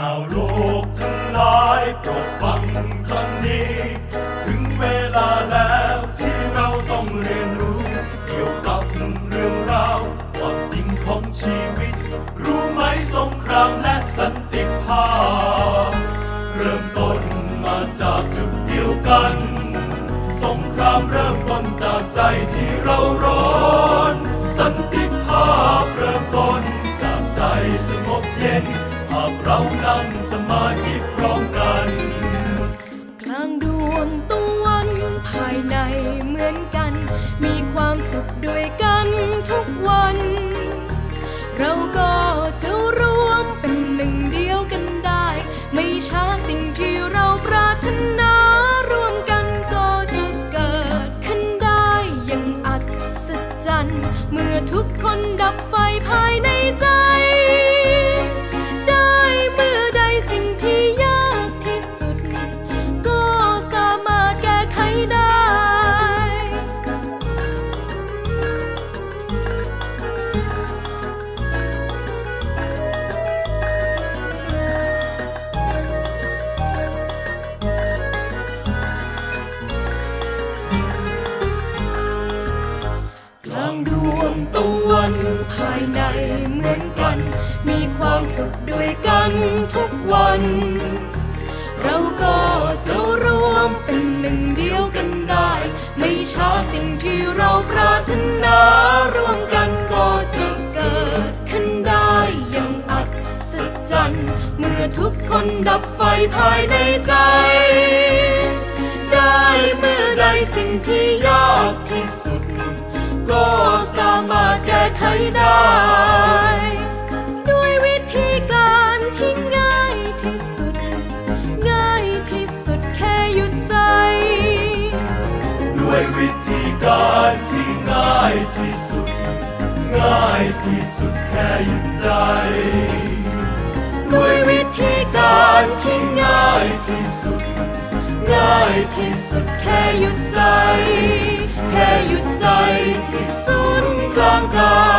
ชาวโลกทั้งหลายโปรดฟังคำนี้ ถึงเวลาแล้วที่เราต้องเรียนรู้ เกี่ยวกับเรื่องราวความจริงของชีวิต รู้ไหมสงครามและสันติภาพ เริ่มต้นมาจากจุดเดียวกัน สงครามเริ่มต้นจากใจที่เราร้อนากเรานั่งสมาธิพร้อมกัน กลางดวงตะวันภายในเหมือนกัน มีความสุขด้วยกันทุกวัน เราก็จะรวมเป็นหนึ่งเดียวกันได้ ไม่ช้าสิ่งที่เราปรารถนารวมกันก็จะเกิดขึ้นได้อย่างอัศจรรย์ เมื่อทุกคนดับไฟภายในใจางดวงตะวันภายในเหมือนกัน มีความสุขด้วยกันทุกวัน เราก็จะรวมเป็นหนึ่งเดียวกันได้ ไม่ช้าสิ่งที่เราปรารถนารวมกันก็จะเกิดขึ้นได้อย่างอัศจรรย์เมื่อทุกคนดับไฟภายในใจได้เมื่อใดสิ่งที่ยากที่สุด ก็สามารถแก้ไขได้ ด้วยวิธีการที่ง่ายที่สุด ง่ายที่สุดแค่หยุดใจ ด้วยวิธีการที่ง่ายที่สุด ง่ายที่สุดแค่หยุดใจ ด้วยวิธีการที่ง่ายที่สุด ง่ายที่สุดแค่หยุดใจ แค่หยุดใจ ที่ศู